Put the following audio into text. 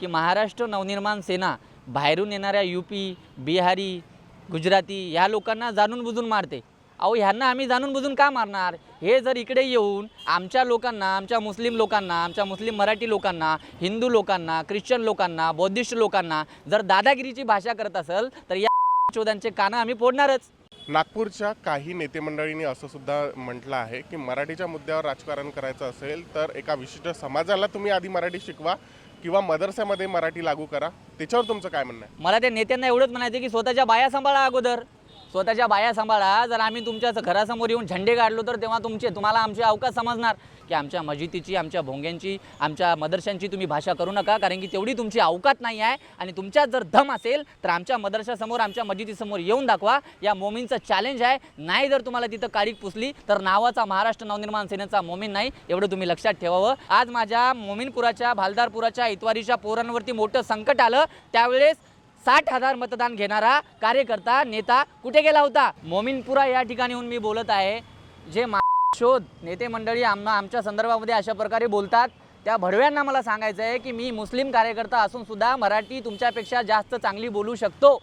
की महाराष्ट्र नवनिर्माण सेना बाहेरून येणाऱ्या यू पी बिहारी गुजराती ह्या लोकांना जाणून बुजून मारते. अहो ह्यांना आम्ही जाणून बुजून का मारणार? हे जर इकडे येऊन आमच्या लोकांना आमच्या मुस्लिम लोकांना आमच्या मुस्लिम मराठी लोकांना हिंदू लोकांना ख्रिश्चन लोकांना बौद्धिस्ट लोकांना जर दादागिरीची भाषा करत असेल तर या चोदांचे कानं आम्ही फोडणारच. नागपूरच्या काही नेते मंडळींनी असं सुद्धा म्हटलं आहे की मराठीच्या मुद्द्यावर राजकारण करायचं असेल तर एका विशिष्ट समाजाला तुम्ही आधी मराठी शिकवा किंवा मदरस्यामध्ये मराठी लागू करा. त्याच्यावर तुमचं काय म्हणणं आहे? मला त्या नेत्यांना एवढंच म्हणायचं की स्वतःच्या बाया सांभाळा अगोदर. स्वतःच्या बाया सांभाळा. जर आम्ही तुमच्या घरासमोर येऊन झेंडे काढलो तर तेव्हा तुमचे तुम्हाला आमचे अवकाश समजणार. की आमच्या मस्जिदीची आमच्या भोंग्यांची आमच्या मदरशांची तुम्ही भाषा करू नका. कारण की तेवढी तुमची अवकात नाही आहे. आणि तुमच्यात जर धम असेल तर आमच्या मदरशासमोर आमच्या मस्जिदीसमोर येऊन दाखवा. या मोमीनचं चॅलेंज आहे. नाही जर तुम्हाला तिथं काळीक पुसली तर नावाचा महाराष्ट्र नवनिर्माण सेनेचा मोमीन नाही. एवढं तुम्ही लक्षात ठेवावं. आज माझ्या मोमीनपुराच्या भालदारपुराच्या इतवारीच्या पोरांवरती मोठं संकट आलं. त्यावेळेस साठ हजार मतदान घेणारा कार्यकर्ता नेता कुठे गेला होता? मोमिनपुरा या ठिकाणी येऊन मी बोलत आहे. जे मा शोध नेते मंडळी आम्हा आमच्या संदर्भामध्ये अशा प्रकारे बोलतात. त्या भडव्यांना मला सांगायचं आहे की मी मुस्लिम कार्यकर्ता असून सुद्धा मराठी तुमच्यापेक्षा जास्त चांगली बोलू शकतो.